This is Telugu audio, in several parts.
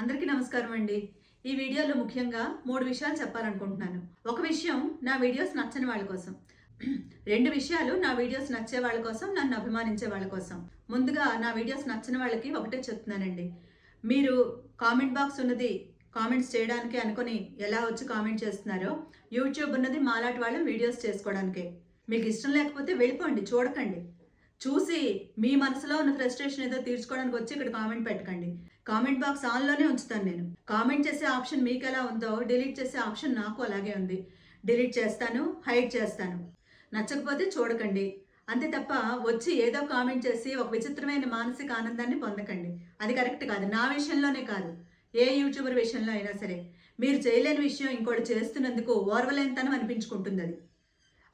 అందరికీ నమస్కారం అండి. ఈ వీడియోలో ముఖ్యంగా మూడు విషయాలు చెప్పాలనుకుంటున్నాను. ఒక విషయం నా వీడియోస్ నచ్చని వాళ్ళ కోసం. రెండు విషయాలు నా వీడియోస్ నచ్చే వాళ్ళ కోసం నన్ను అభిమానించే వాళ్ళ కోసం. ముందుగా నా వీడియోస్ నచ్చని వాళ్ళకి ఒకటే చెప్తున్నానండి. మీరు కామెంట్ బాక్స్ ఉన్నది కామెంట్స్ చేయడానికి అనుకొని ఎలా వచ్చి కామెంట్ చేస్తున్నారో యూట్యూబ్ ఉన్నది మాలాంటి వాళ్ళం వీడియోస్ చేసుకోవడానికే. మీకు ఇష్టం లేకపోతే వెళ్ళిపోండి చూడకండి. చూసి మీ మనసులో ఉన్న ఫ్రస్ట్రేషన్ ఏదో తీర్చుకోవడానికి వచ్చి ఇక్కడ కామెంట్ పెట్టకండి. కామెంట్ బాక్స్ ఆన్లోనే ఉంచుతాను నేను. కామెంట్ చేసే ఆప్షన్ మీకు ఎలా ఉందో డిలీట్ చేసే ఆప్షన్ నాకు అలాగే ఉంది. డిలీట్ చేస్తాను హైడ్ చేస్తాను. నచ్చకపోతే చూడకండి. అంతే తప్ప వచ్చి ఏదో కామెంట్ చేసి ఒక విచిత్రమైన మానసిక ఆనందాన్ని పొందకండి. అది కరెక్ట్ కాదు. నా విషయంలోనే కాదు. ఏ యూట్యూబర్ విషయంలో అయినా సరే. మీరు చేయలేని విషయం ఇంకోటి చేస్తున్నందుకు ఓర్వలేనితనం అనిపించుకుంటుంది అది.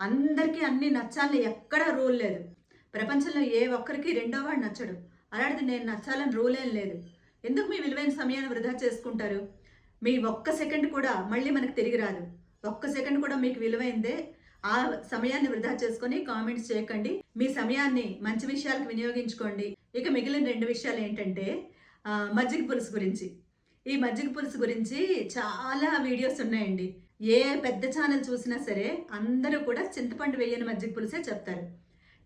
అందరికీ అన్ని నచ్చాలని ఎక్కడా రూల్ లేదు. ప్రపంచంలో ఏ ఒక్కరికి రెండో వాడు నచ్చడు. అలాంటిది నేను నచ్చాలని రూల్ ఏం లేదు. ఎందుకు మీ విలువైన సమయాన్ని వృధా చేసుకుంటారు? మీ ఒక్క సెకండ్ కూడా మళ్ళీ మనకు తిరిగి రాదు. ఒక్క సెకండ్ కూడా మీకు విలువైందే. ఆ సమయాన్ని వృధా చేసుకొని కామెంట్స్ చేయకండి. మీ సమయాన్ని మంచి విషయాలకు వినియోగించుకోండి. ఇక మిగిలిన రెండు విషయాలు ఏంటంటే మజ్జిగ పులుసు గురించి. ఈ మజ్జిగ పులుసు గురించి చాలా వీడియోస్ ఉన్నాయండి. ఏ పెద్ద ఛానల్ చూసినా సరే అందరూ కూడా చింతపండు వేయని మజ్జిగ పులుసే చెప్తారు.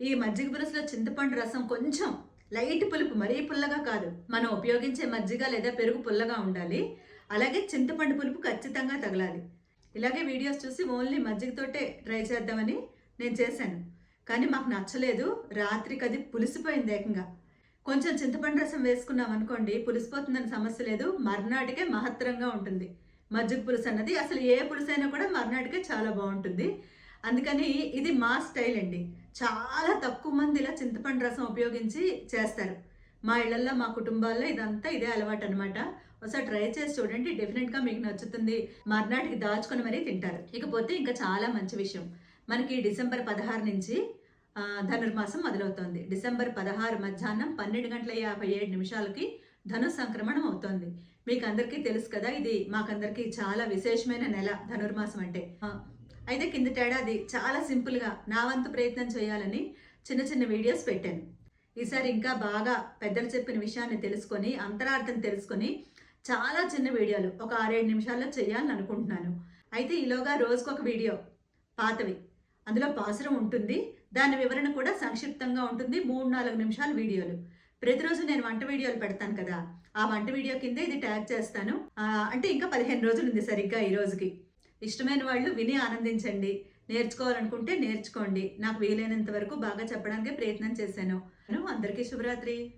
ఈ మజ్జిగ పులుసులో చింతపండు రసం కొంచెం లైట్ పులుపు మరీ పుల్లగా కాదు. మనం ఉపయోగించే మజ్జిగ లేదా పెరుగు పుల్లగా ఉండాలి. అలాగే చింతపండు పులుపు ఖచ్చితంగా తగలాలి. ఇలాగే వీడియోస్ చూసి ఓన్లీ మజ్జిగతోటే ట్రై చేద్దామని నేను చేశాను. కానీ మాకు నచ్చలేదు. రాత్రికి అది పులిసిపోయింది ఏకంగా. కొంచెం చింతపండు రసం వేసుకున్నాం అనుకోండి పులిసిపోతుందని సమస్య లేదు. మర్నాటికే మహత్తరంగా ఉంటుంది. మజ్జిగ పులుసు అన్నది అసలు ఏ పులుసైనా కూడా మర్నాటికే చాలా బాగుంటుంది. అందుకని ఇది మా స్టైల్ అండి. చాలా తక్కువ మంది ఇలా చింతపండు రసం ఉపయోగించి చేస్తారు. మా ఇళ్ళల్లో మా కుటుంబాల్లో ఇదంతా ఇదే అలవాటు అనమాట ఒకసారి ట్రై చేసి చూడండి డెఫినెట్గా మీకు నచ్చుతుంది. మర్నాటికి దాచుకొని మరీ తింటారు. ఇకపోతే ఇంకా చాలా మంచి విషయం. మనకి డిసెంబర్ పదహారు నుంచి ధనుర్మాసం మొదలవుతోంది. డిసెంబర్ పదహారు మధ్యాహ్నం పన్నెండు గంటల యాభై ఏడు నిమిషాలకి ధను సంక్రమణం అవుతోంది. మీకు అందరికీ తెలుసు కదా ఇది మాకందరికీ చాలా విశేషమైన నెల ధనుర్మాసం అంటే. అయితే కిందటేడాది చాలా సింపుల్గా నా వంతు ప్రయత్నం చేయాలని చిన్న చిన్న వీడియోస్ పెట్టాను. ఈసారి ఇంకా బాగా పెద్దలు చెప్పిన విషయాన్ని తెలుసుకొని అంతరార్థం తెలుసుకొని చాలా చిన్న వీడియోలు ఒక ఆరేడు నిమిషాల్లో చేయాలని అనుకుంటున్నాను. అయితే ఈలోగా రోజుకొక ఒక వీడియో పాతవి. అందులో పాసురం ఉంటుంది. దాని వివరణ కూడా సంక్షిప్తంగా ఉంటుంది. మూడు నాలుగు నిమిషాల వీడియోలు. ప్రతిరోజు నేను వంట వీడియోలు పెడతాను కదా. ఆ వంట వీడియో కింద ఇది ట్యాగ్ చేస్తాను. అంటే ఇంకా పదిహేను రోజులు ఉంది సరిగ్గా ఈ రోజుకి. ఇష్టమైన వాళ్ళు విని ఆనందించండి. నేర్చుకోవాలనుకుంటే నేర్చుకోండి. నాకు వీలైనంత వరకు బాగా చెప్పడానికి ప్రయత్నం చేశాను. అందరికీ శుభరాత్రి.